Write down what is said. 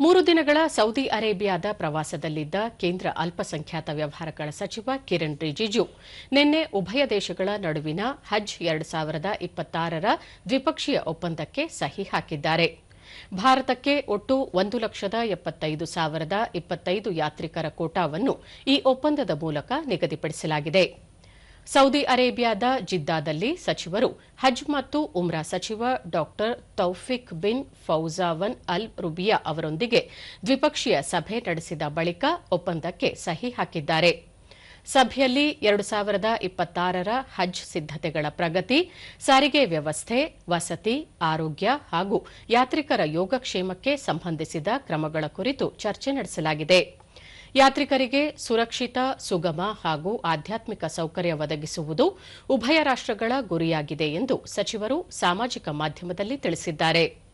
ಮೂರು ದಿನಗಳ ಸೌದಿ ಅರೇಬಿಯಾದ ಪ್ರವಾಸದಲ್ಲಿದ್ದ ಕೇಂದ್ರ ಅಲ್ಪಸಂಖ್ಯಾತ ವ್ಯವಹಾರಗಳ ಸಚಿವ ಕಿರಣ್ ರಿಜಿಜು. ನಿನ್ನೆ ಉಭಯ ದೇಶಗಳ ನಡುವಿನ ಹಜ್ ಎರಡು ಸಾವಿರದ ಇಪ್ಪತ್ತಾರರ ದ್ವಿಪಕ್ಷೀಯ ಒಪ್ಪಂದಕ್ಕೆ ಸಹಿ ಹಾಕಿದ್ದಾರೆ. ಭಾರತಕ್ಕೆ ಒಟ್ಟು ಒಂದು ಲಕ್ಷದ ಎಪ್ಪತ್ತೈದು ಸಾವಿರದ ಇಪ್ಪತ್ತೈದು ಯಾತ್ರಿಕರ ಕೋಟಾವನ್ನು ಈ ಒಪ್ಪಂದದ ಮೂಲಕ ನಿಗದಿಪಡಿಸಲಾಗಿದೆ. ಸೌದಿ ಅರೇಬಿಯಾದ ಜಿದ್ದಾದಲ್ಲಿ ಸಚಿವರು ಹಜ್ ಮತ್ತು ಉಮ್ರಾ ಸಚಿವ ಡಾ ತೌಫಿಕ್ ಬಿನ್ ಫೌಜಾವನ್ ಅಲ್ ರುಬಿಯಾ ಅವರೊಂದಿಗೆ ದ್ವಿಪಕ್ಷೀಯ ಸಭೆ ನಡೆಸಿದ ಬಳಿಕ ಒಪ್ಪಂದಕ್ಕೆ ಸಹಿ ಹಾಕಿದ್ದಾರೆ. ಸಭೆಯಲ್ಲಿ ಎರಡು ಸಾವಿರದ ಇಪ್ಪತ್ತಾರರ ಹಜ್ ಸಿದ್ದತೆಗಳ ಪ್ರಗತಿ, ಸಾರಿಗೆ ವ್ಯವಸ್ಥೆ, ವಸತಿ, ಆರೋಗ್ಯ ಹಾಗೂ ಯಾತ್ರಿಕರ ಯೋಗಕ್ಷೇಮಕ್ಕೆ ಸಂಬಂಧಿಸಿದ ಕ್ರಮಗಳ ಕುರಿತು ಚರ್ಚೆ ನಡೆಸಲಾಗಿದೆ. ಯಾತ್ರಿಕರಿಗೆ ಸುರಕ್ಷಿತ, ಸುಗಮ ಹಾಗೂ ಆಧ್ಯಾತ್ಮಿಕ ಸೌಕರ್ಯ ಒದಗಿಸುವುದು ಉಭಯ ರಾಷ್ಟಗಳ ಗುರಿಯಾಗಿದೆ ಎಂದು ಸಚಿವರು ಸಾಮಾಜಿಕ ಮಾಧ್ಯಮದಲ್ಲಿ ತಿಳಿಸಿದ್ದಾರೆ.